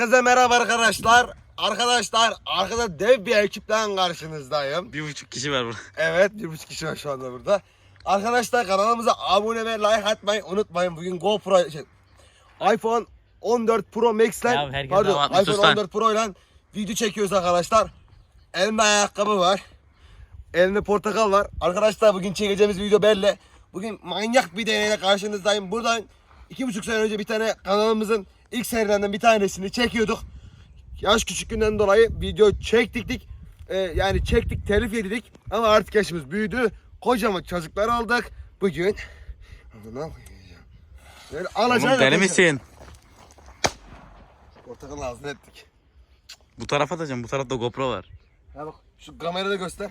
Herkese merhaba arkadaşlar. Arkadaşlar arkada dev bir ekiple karşınızdayım. Bir buçuk kişi var burada. Evet bir buçuk kişi var şu anda burada. Arkadaşlar kanalımıza abone ve like atmayı unutmayın. Bugün GoPro şey, iPhone 14 Pro Max ile herkes pardon iPhone sus lan. 14 Pro ile video çekiyoruz arkadaşlar. Elimde ayakkabı var. Elimde portakal var. Arkadaşlar bugün çekeceğimiz video belli. Bugün manyak bir deneyle karşınızdayım. Buradan iki buçuk sene önce bir tane kanalımızın ilk serilerinden bir tanesini çekiyorduk. Yaş küçüklüğünden dolayı video çektik. Ee, yani çektik telif yedik ama artık yaşımız büyüdü. Kocaman çocuklar aldık. Bugün koyayım. Böyle alacağız. Oğlum deli misin? Portakal ağzını ettik. Bu tarafa atacağım. Bu tarafta GoPro var. Ha bak şu kamerada göster.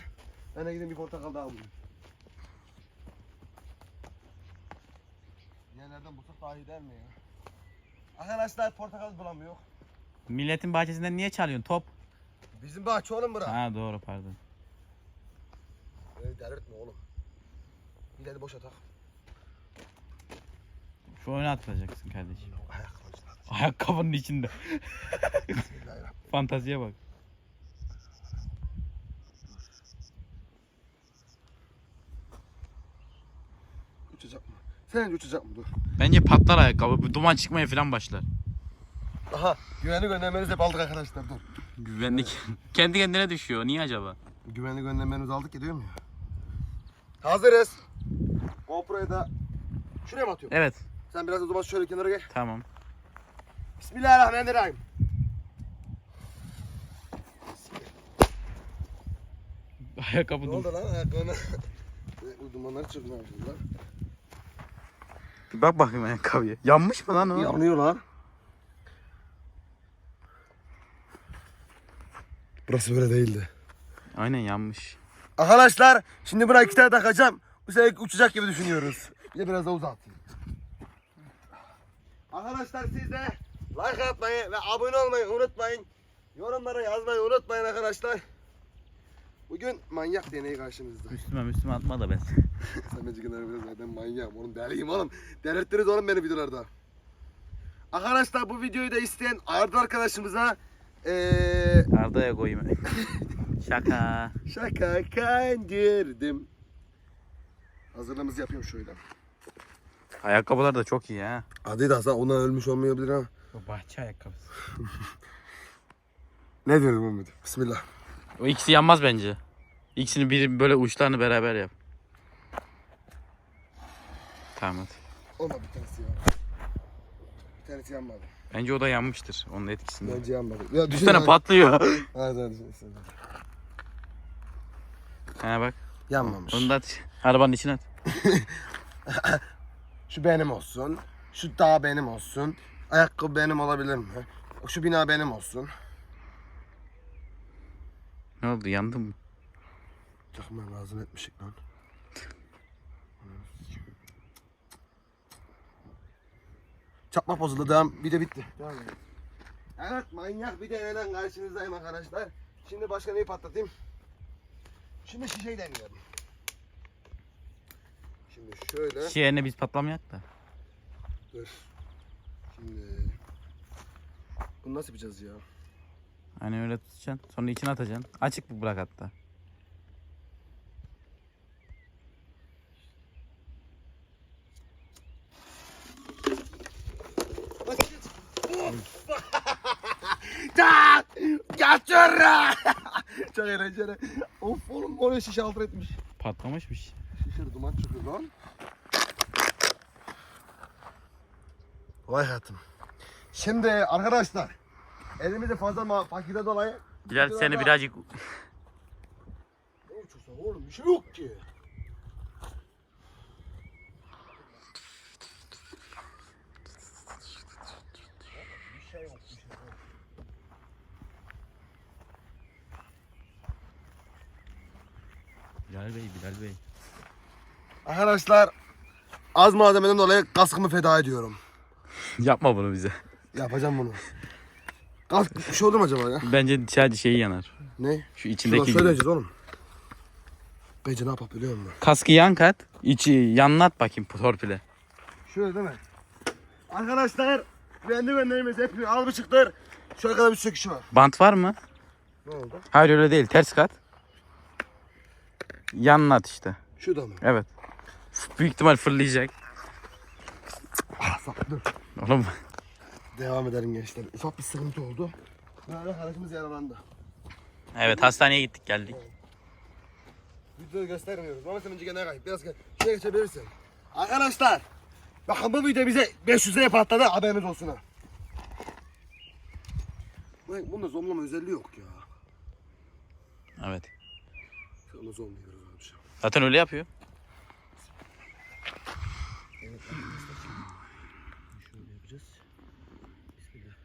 Ben de gideyim bir portakal daha bulayım. Ya nereden bulsak daha iyi der mi ya? Arkadaşlar portakal bulamıyor. Milletin bahçesinden niye çalıyorsun? Top. Bizim bahçe oğlum bura. Ha doğru pardon. Ee, delirtme oğlum. De boş atak. Şu oyunu atacaksın kardeşim. Ayakkabının içinde. Bismillahirrahmanirrahim. Fantaziye bak. Uçacak? Sence uçacak mı? Dur. Bence patlar ayakkabı. Bir duman çıkmaya falan başlar. Aha güvenlik önlemlerinizi hep aldık arkadaşlar dur. Güvenlik. Kendi kendine düşüyor. Niye acaba? Güvenlik önlemlerimizi aldık ya diyorum ya. Hazırız. GoPro'yu da şuraya mı atıyorum? Evet. Sen biraz o zaman şöyle kenara gel. Tamam. Bismillahirrahmanirrahim. Ayakkabı Ne dum. oldu lan ayakkabına? Bu dumanları çıkmıyor lan. Bir bak bakayım ayakkabıya. Yanmış mı lan o? Yanıyor lan. Burası böyle değildi. Aynen yanmış. Arkadaşlar şimdi buna iki tane takacağım. Bu sefer uçacak gibi düşünüyoruz. Bir de biraz daha uzatayım. Arkadaşlar siz de like atmayı ve abone olmayı unutmayın. Yorumlara yazmayı unutmayın arkadaşlar. Bugün manyak deneyi karşınızda. Üstüme üstüme atma da ben. Genel biraz zaten manyağım oğlum deliyim oğlum. Delirttiniz oğlum beni videolarda. Arkadaşlar bu videoyu da isteyen Arda arkadaşımıza eee Arda'ya koyayım. Şaka. şaka kandırdım. Hazırlığımızı yapıyorum şöyle. Ayakkabılar da çok iyi ha. Adidas ha ona ölmüş olmayabilir ha. Bu bahçe ayakkabısı. Ne diyorum Mehmet? Bismillah. O ikisi yanmaz bence. İkisini bir böyle uçlarını beraber yap. Tamam hadi. Olmadı bir tanesi ya. Bir tanesi yanmadı. Bence o da yanmıştır. Onun etkisinde. Bence yanmadı. Ya tane patlıyor. Hadi hadi. hadi. ha bak. Yanmamış. Onu da at. Arabanın içine at. Şu benim olsun. Şu dağ benim olsun. Ayakkabı benim olabilir mi? Şu bina benim olsun. Ne oldu yandı mı? Yakman lazım etmişik lan. Çakmak bozuldu devam. Bir de bitti. Devam edelim. Evet manyak bir deneden karşınızdayım arkadaşlar. Şimdi başka neyi patlatayım? Şimdi şişeyi deniyorum. Şimdi şöyle. Şişe yerine biz patlamayak da. Dur. Şimdi. Bunu nasıl yapacağız ya? Hani öyle tutacaksın. Sonra içine atacaksın. Açık bırak hatta. Götür! Çok eğlenceli. Of oğlum oraya şişe altı etmiş. Patlamışmış. Şişe duman çıkıyor lan. Vay hayatım. Şimdi arkadaşlar elimizde fazla ma fakirde dolayı Bilal seni birazcık Ne uçursa oğlum bir şey yok ki. Bir şey yok, bir şey yok. Bilal Bey, Bilal Bey. Arkadaşlar az malzemeden dolayı kaskımı feda ediyorum. Yapma bunu bize. Yapacağım bunu. Kask bir şey olur mu acaba ya? Bence sadece şeyi yanar. Ne? Şu Şuradan içindeki şöyle döneceğiz oğlum. Bence ne yapalım biliyor musun? kaskı yan kat. içi yanına at bakayım torpile. Şöyle değil mi? Arkadaşlar kendi gönderimiz hep almışıktır. Şu arkada bir söküşü var. Bant var mı? Ne oldu? Hayır öyle değil. Ters kat. Yanına at işte. Şurada mı? Evet. Büyük ihtimal fırlayacak. Ah sapladım. Oğlum Devam edelim gençler. Ufak bir sıkıntı oldu. Böyle arkadaşımız yaralandı. Evet hastaneye gittik geldik. Videoyu göstermiyoruz. Ama sen önce gene kayıp. Biraz. Şuraya geçebilirsin. Arkadaşlar. Bakın bu video bize 500'e patladı. Haberiniz olsun ha. Ulan Bunda zonlama özelliği yok ya. Evet. Zonluyoruz abi. şu an. Zaten öyle yapıyor. Şöyle yapacağız. Bismillah.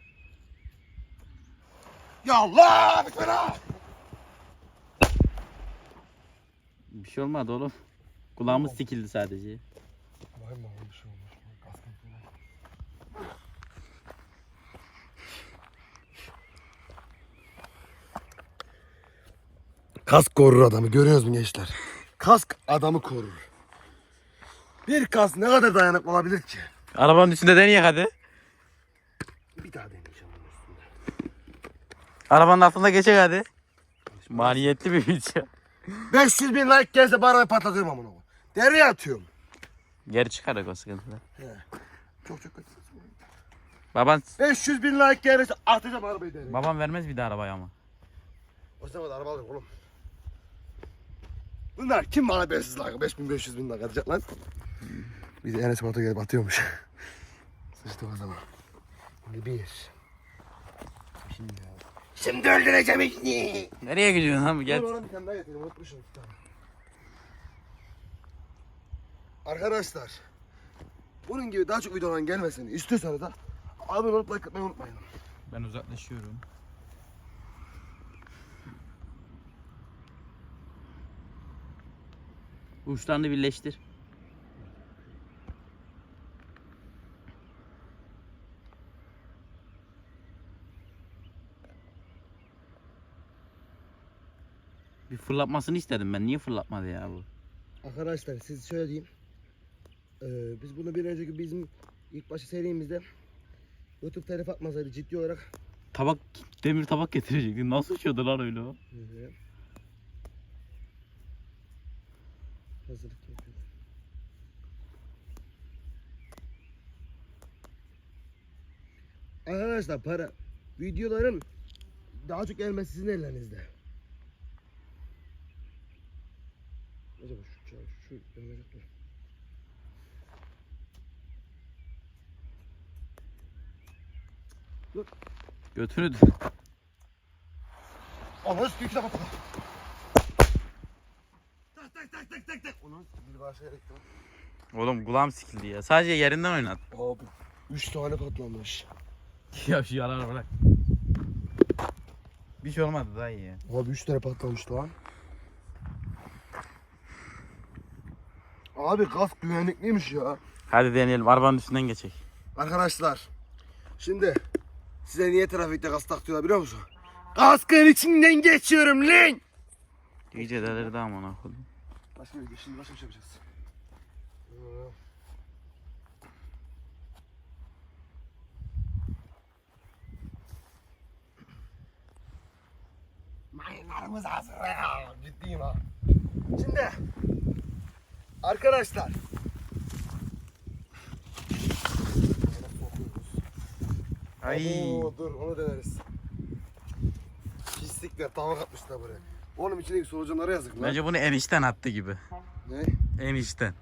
Ya Allah! Bir şey olmadı oğlum. Kulağımız sikildi sadece. Bakayım bakayım bir şey olmuş. mu? Kaskın falan. Kask korur adamı görüyoruz mu gençler? Kask adamı korur. Bir kask ne kadar dayanıklı olabilir ki? Arabanın üstünde deneyek hadi. Bir daha deneyeceğim onun üstünde. Arabanın altında geçecek hadi. Maliyetli bir video. 500 bin like gelse bana patlatıyorum amına koyayım. Dereye atıyorum. Geri çıkarık o sıkıntılar. Çok çok kötü. Baban 500 bin like gelirse atacağım arabayı dereye. babam vermez bir daha arabayı ama. O zaman araba alır oğlum. Bunlar kim bana 500 like, 5500 bin like atacak lan? Bir de Enes Batur gelip atıyormuş. Sıçtık o zaman. Şimdi bir. Şimdi ya. Şimdi öldüreceğim ikni. Nereye gidiyorsun lan bu Gel. Dur oğlum bir tane daha getireyim unutmuşum bir tane. Arkadaşlar. Bunun gibi daha çok videoların gelmesini istiyorsanız da abone olup like atmayı unutmayın. Ben uzaklaşıyorum. Uçlarını birleştir. Bir fırlatmasını istedim ben. Niye fırlatmadı ya bu? Arkadaşlar siz şöyle diyeyim. Ee, biz bunu bir önceki bizim ilk başı serimizde YouTube telif atmasaydı ciddi olarak Tabak, demir tabak getirecektin. Nasıl uçuyordu lan öyle o? Şöyle. Hazırlık yapıyoruz. Arkadaşlar para videoların daha çok gelmesi sizin ellerinizde. Acaba şu şu, şu dönecek dur. Götünü Ananı büyük kitap Gerekti. Oğlum kulağım sikildi ya. Sadece yerinden oynat. Abi 3 tane patlamış. ya şu yalanı bırak. Bir şey olmadı daha iyi ya. Abi 3 tane patlamış lan. Abi kask güvenlikliymiş ya. Hadi deneyelim. Arabanın üstünden geçecek. Arkadaşlar şimdi size niye trafikte kask takıyorlar biliyor musun? Kaskın içinden geçiyorum lan. İyice delirdi ama ona koydum. Başka bir şimdi başka bir şey yapacağız. Mayınlarımız hazır ya. Ciddiyim ha. Şimdi arkadaşlar Ay. Oo, dur onu deneriz. Pislikler tavuk atmışlar buraya. Oğlum içindeki solucanlara yazık lan. Bence bunu enişten attı gibi. Ne? Enişten.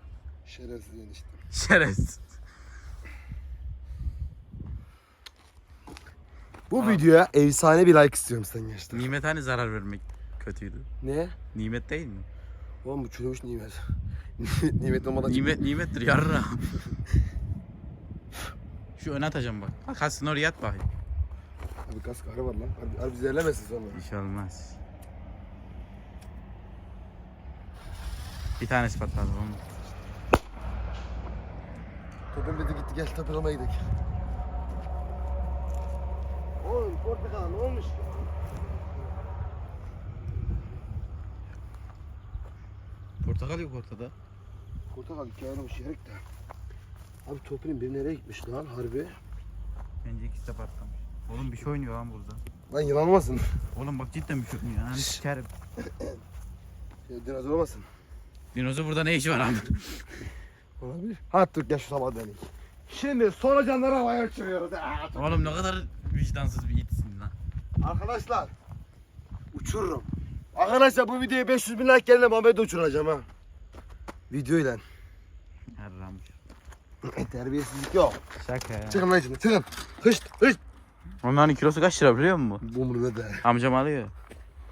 Şerefsiz enişte. Şerefsiz. Bu videoya efsane bir like istiyorum sen gençler. Nimet hani zarar vermek kötüydü. Ne? Nimet değil mi? Oğlum bu çürümüş nimet. nimet olmadan Nimet nimettir yarra. Şu öne atacağım bak. Bak aslında oraya at bakayım. Abi kask arı var lan. Harbi, harbi bizi sonra. Bir şey olmaz. Bir tanesi patladı onu. Topum dedi gitti gel almaya gidelim. Oğlum portakal ne olmuş? Portakal yok ortada. Portakal iki ayrılmış yerek de. Abi topun bir nereye gitmiş lan harbi? Bence ikisi de patlamış. Oğlum bir şey oynuyor lan burada. Lan yılan olmasın. Oğlum bak cidden bir şey oynuyor. Hani sikerim. Şey, dinozor olmasın. Dinozor burada ne işi var abi? Olabilir. Dur gel şu sabah deneyim. Şimdi solucanları havaya uçuruyoruz. Aa. Oğlum ne kadar vicdansız bir itsin lan. Arkadaşlar uçururum. Arkadaşlar bu videoya 500 bin like gelene Mehmet'i uçuracağım ha. Videoyla. Yarramış. Terbiyesizlik yok. Şaka ya. Çıkın lan şimdi çıkın. Hışt hışt. Onların kilosu kaç lira biliyor musun? Bu bunu de. Amcam alıyor.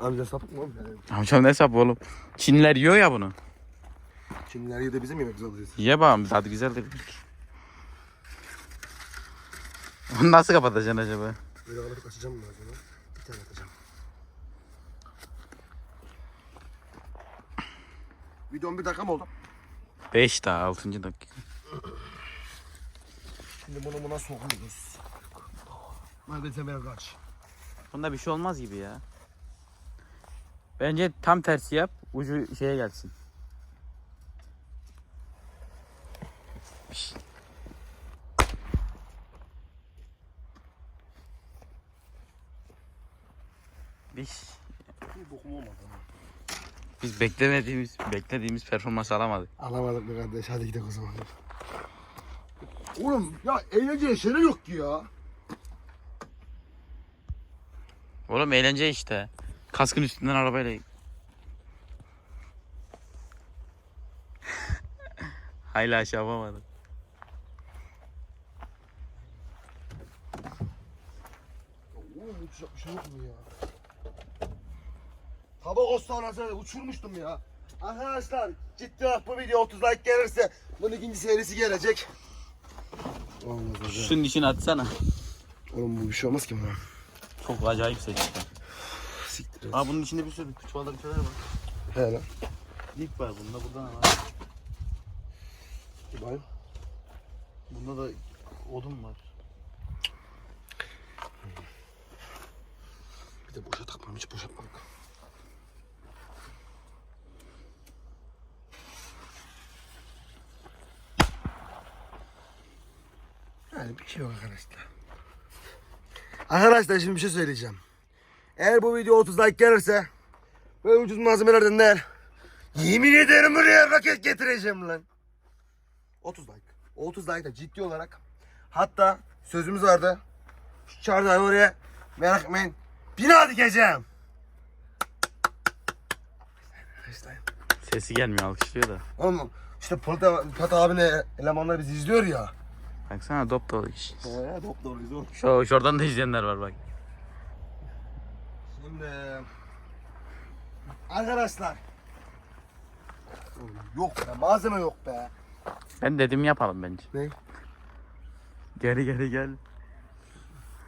Amca sapık mı oğlum? Amcam ne hesap oğlum? Çinliler yiyor ya bunu. Çinliler yedi bizim yemek alacağız. Ye bakalım tadı güzeldir. Onu nasıl kapatacaksın acaba? Böyle alıp açacağım mı acaba? Bir tane atacağım. Bir dakika mı oldu? 5 daha 6. dakika. Şimdi bunu buna sokuyoruz. Biraz kaç. Bunda bir şey olmaz gibi ya. Bence tam tersi yap. Ucu şeye gelsin. Biz Bir bokum olmadı. biz beklemediğimiz beklediğimiz performans alamadık. Alamadık be kardeş. Hadi gidelim o zaman. Oğlum ya eğlence şeyler yok ki ya. Oğlum eğlence işte. Kaskın üstünden arabayla. Hala şey yapamadım. Oğlum uçacak bir şey yok mu ya? Tabak anasını uçurmuştum ya. Arkadaşlar ciddi olarak bu video 30 like gelirse bunun ikinci serisi gelecek. Olmaz hocam. Şunun içine atsana. Oğlum bu bir şey olmaz ki buna. Çok acayip seçti. Siktir et. Aa bunun içinde bir sürü küçük balık şeyler var. He lan. Dip var bunda, burada ne var? İbrahim. Bunda da odun var. Bir de boşa takmam hiç boşaltmadık. Yani bir şey yok arkadaşlar. Arkadaşlar şimdi bir şey söyleyeceğim. Eğer bu video 30 like gelirse böyle ucuz malzemelerden der. Yemin ederim buraya raket getireceğim lan. 30 like. O 30 like da ciddi olarak. Hatta sözümüz vardı. Şu çardağı oraya merak etmeyin. Bina dikeceğim. Sesi gelmiyor alkışlıyor da. Oğlum işte Polat, Polat abine elemanlar bizi izliyor ya. Baksana dop dolu iş. He doğruyuz oğlum. Şu, şuradan da izleyenler var bak. Şimdi arkadaşlar. Yok be malzeme yok be. Ben dedim yapalım bence. Ne? Geri geri gel.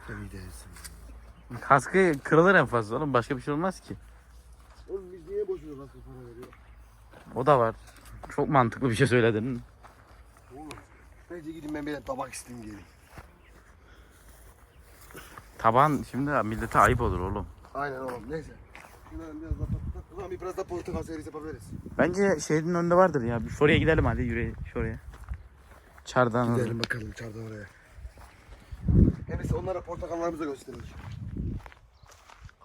Sen iyi değilsin. Kaskı kırılır en fazla oğlum başka bir şey olmaz ki. Oğlum biz niye boşuna kaskı para veriyor? O da var. Çok mantıklı bir şey söyledin. Bence gidin ben bir tabak isteyeyim gelin. Taban şimdi millete ayıp olur oğlum. Aynen oğlum neyse. Biraz da zaman bir biraz da portakal serisi yapabiliriz. Bence şehrin önünde vardır ya. Bir Şuraya gidelim hadi yürü şuraya. Çardan. Gidelim bakalım çardan oraya. Hem biz onlara portakallarımızı gösterelim.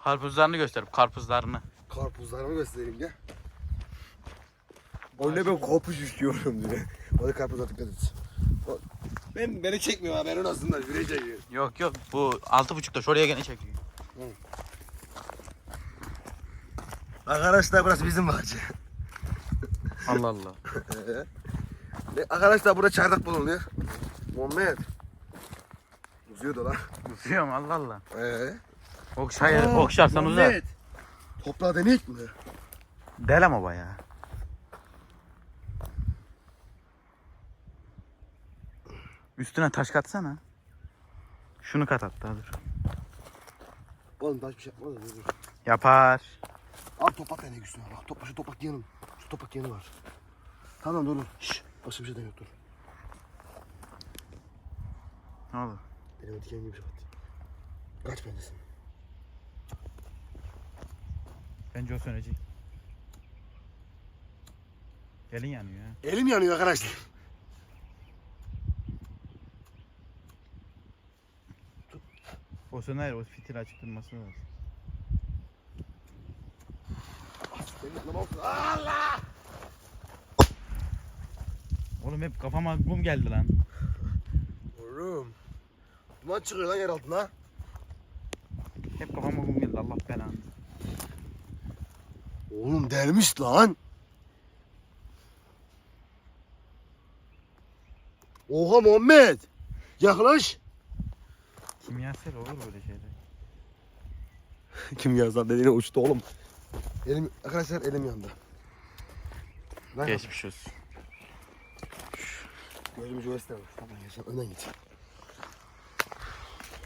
Karpuzlarını göster. Karpuzlarını. Karpuzlarımı göstereyim gel. O ne ben karpuz istiyorum diye. O da karpuza dikkat et. Ben beni çekmiyor haberin aslında yürecek. Yok yok bu altı buçukta şuraya gene çekiyor. Arkadaşlar burası bizim bahçe. Allah Allah. Ve arkadaşlar burada çardak bulunuyor. Muhammed. Uzuyor da lan. Uzuyorum Allah Allah. Ee? Okşar, okşarsan uzar. Toprağı deneyik mi? Del ama bayağı. Üstüne taş katsana. Şunu kat hatta dur. Oğlum taş bir şey yapmaz dur. Yapar. Al topak deneyik üstüne bak. Top, şu topak yanım. Şu topak yanı var. Tamam dur dur. Şşş. Başka bir şeyden yok dur. Ne oldu? Elime diken gibi bir şey battı. Kaç bendesin. Bence o sönecek. Gelin yanıyor ha. Elim yanıyor arkadaşlar. O sonra hayır o fitil açık durması lazım. Allah! Oğlum hep kafama kum geldi lan. Oğlum. Duman çıkıyor lan yer altına. Hep kafama kum geldi Allah belanı. Oğlum delmiş lan. Oha Muhammed. Yaklaş. Kimyasal olur böyle şeyler. Kim yazar dediğine uçtu oğlum. Elim, arkadaşlar elim yandı. Lan Geçmiş olsun. Gözümü göster. Tamam geçen önden git.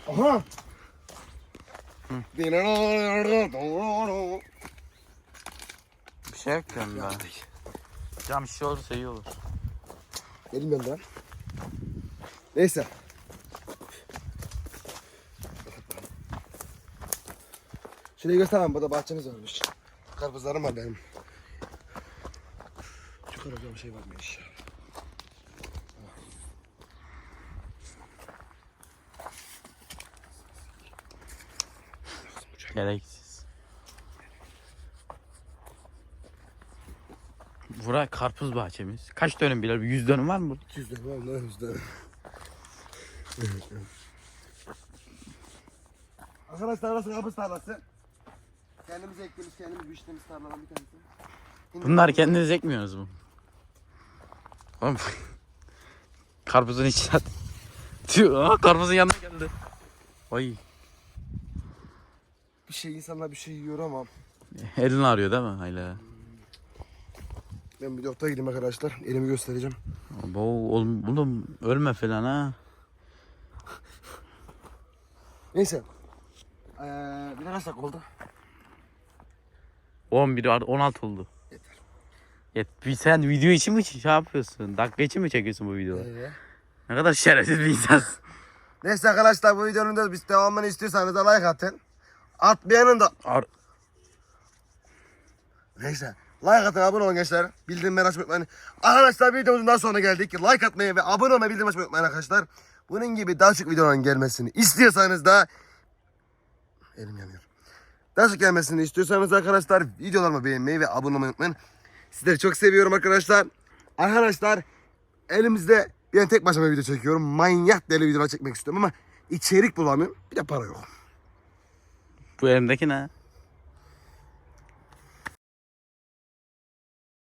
Aha. Bir şey yok onda. Cam şişe olursa iyi olur. Elim yandı lan. Neyse. Şurayı göstermem. Burada bahçemiz varmış. Karpuzlarım var benim. Yukarı bir şey varmış. Gereksiz. Bura karpuz bahçemiz. Kaç dönüm bilir? 100 dönüm var mı burada? 200 lira var mı? 100 lira. Arkadaşlar arası karpuz tarlası. Kendimiz ektiğimiz, kendimiz biçtiğimiz tarladan bir tanesi. Bunlar kendiniz ekmiyorsunuz mu? Oğlum. Karpuzun içine at. Tüh, aa, karpuzun yanına geldi. Ay. Bir şey insanlar bir şey yiyor ama Elini arıyor değil mi? Hala. ben bir doktora gideyim arkadaşlar. Elimi göstereceğim. Abo, oğlum, oğlum ölme falan ha. Neyse. Ee, bir kaç dakika oldu? 11 ar- 16 oldu. Yeter. Yet, bir sen video için mi şey yapıyorsun? Dakika için mi çekiyorsun bu videoları? Ee, Ne kadar şerefsiz bir insansın. Neyse arkadaşlar bu videonun da biz devamını istiyorsanız da like atın. Atmayanın da Ar- Neyse. Like atın abone olun gençler. Bildirimleri açmayı unutmayın. Arkadaşlar videomuzun daha sonra geldik. Like atmayı ve abone olmayı bildirim açmayı unutmayın arkadaşlar. Bunun gibi daha çok videoların gelmesini istiyorsanız da elim yanıyor. Çok gelmesini istiyorsanız arkadaşlar videolarımı beğenmeyi ve abone olmayı unutmayın. Sizleri çok seviyorum arkadaşlar. Arkadaşlar elimizde ben tek başıma video çekiyorum. Manyak deli videolar çekmek istiyorum ama içerik bulamıyorum. Bir de para yok. bu elimdeki ne?